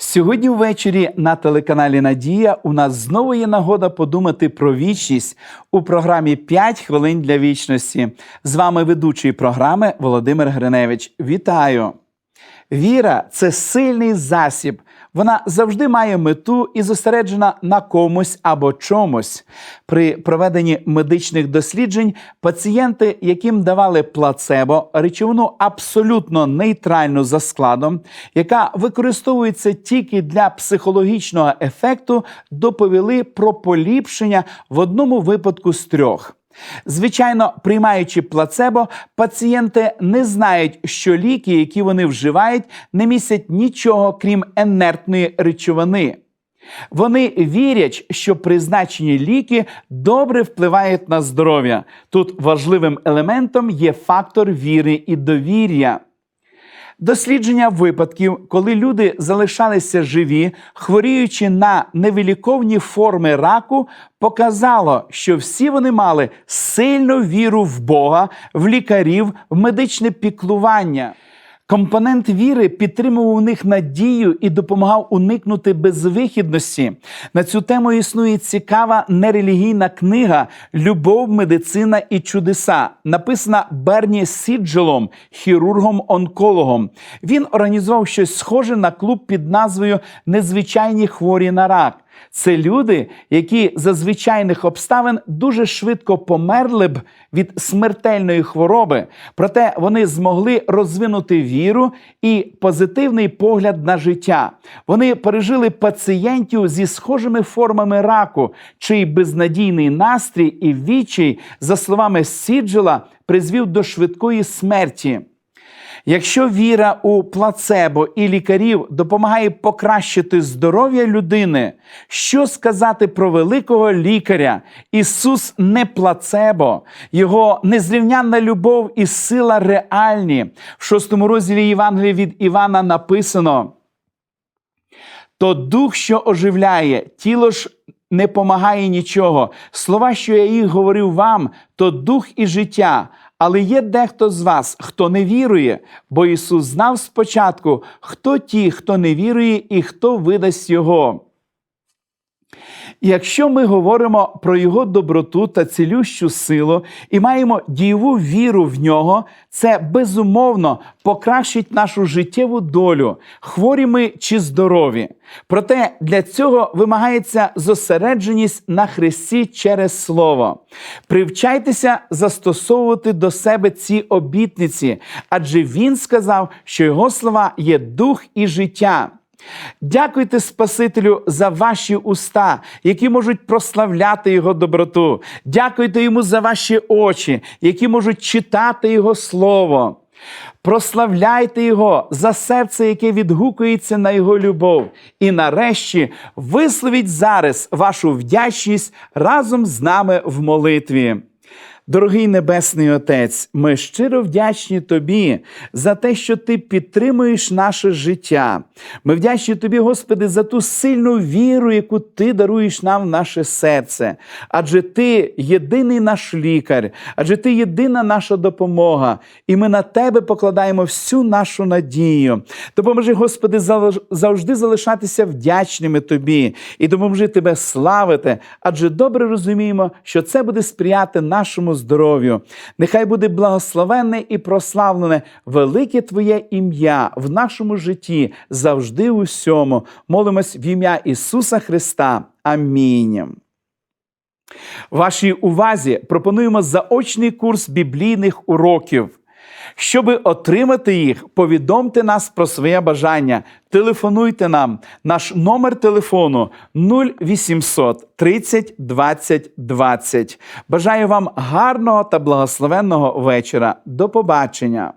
Сьогодні ввечері на телеканалі Надія у нас знову є нагода подумати про вічність у програмі «5 хвилин для вічності. З вами ведучий програми Володимир Гриневич. Вітаю! Віра це сильний засіб. Вона завжди має мету і зосереджена на комусь або чомусь. При проведенні медичних досліджень пацієнти, яким давали плацебо, речовину абсолютно нейтральну за складом, яка використовується тільки для психологічного ефекту, доповіли про поліпшення в одному випадку з трьох. Звичайно, приймаючи плацебо, пацієнти не знають, що ліки, які вони вживають, не містять нічого крім енертної речовини. Вони вірять, що призначені ліки добре впливають на здоров'я. Тут важливим елементом є фактор віри і довір'я. Дослідження випадків, коли люди залишалися живі, хворіючи на невиліковні форми раку, показало, що всі вони мали сильну віру в Бога, в лікарів, в медичне піклування. Компонент віри підтримував у них надію і допомагав уникнути безвихідності. На цю тему існує цікава нерелігійна книга Любов, медицина і чудеса, написана Берні Сіджелом, хірургом-онкологом. Він організував щось схоже на клуб під назвою Незвичайні хворі на рак. Це люди, які за звичайних обставин дуже швидко померли б від смертельної хвороби, проте вони змогли розвинути віру і позитивний погляд на життя. Вони пережили пацієнтів зі схожими формами раку, чий безнадійний настрій і відчай, за словами Сіджела, призвів до швидкої смерті. Якщо віра у плацебо і лікарів допомагає покращити здоров'я людини, що сказати про великого лікаря? Ісус не плацебо, Його незрівнянна любов і сила реальні. В шостому розділі Євангелія від Івана написано: то дух, що оживляє, тіло ж не помагає нічого. Слова, що я їх говорив вам, то дух і життя. Але є дехто з вас, хто не вірує, бо Ісус знав спочатку, хто ті, хто не вірує, і хто видасть Його. Якщо ми говоримо про його доброту та цілющу силу і маємо дієву віру в нього, це безумовно покращить нашу життєву долю, хворі ми чи здорові. Проте для цього вимагається зосередженість на Христі через Слово. Привчайтеся застосовувати до себе ці обітниці, адже Він сказав, що його слова є дух і життя. Дякуйте Спасителю за ваші уста, які можуть прославляти Його доброту. Дякуйте йому за ваші очі, які можуть читати Його Слово. Прославляйте Його за серце, яке відгукується на Його любов. І нарешті висловіть зараз вашу вдячність разом з нами в молитві. Дорогий Небесний Отець, ми щиро вдячні Тобі за те, що Ти підтримуєш наше життя. Ми вдячні Тобі, Господи, за ту сильну віру, яку Ти даруєш нам в наше серце. Адже Ти єдиний наш лікар, адже Ти єдина наша допомога, і ми на Тебе покладаємо всю нашу надію. Допоможи, Господи, завжди залишатися вдячними Тобі і допоможи Тебе славити, адже добре розуміємо, що це буде сприяти нашому здоров'ю. Нехай буде благословенне і прославлене велике Твоє ім'я в нашому житті завжди всьому. Молимось в ім'я Ісуса Христа. Амінь. Вашій увазі пропонуємо заочний курс біблійних уроків. Щоби отримати їх, повідомте нас про своє бажання. Телефонуйте нам. Наш номер телефону 0800 30 20 20. Бажаю вам гарного та благословенного вечора. До побачення!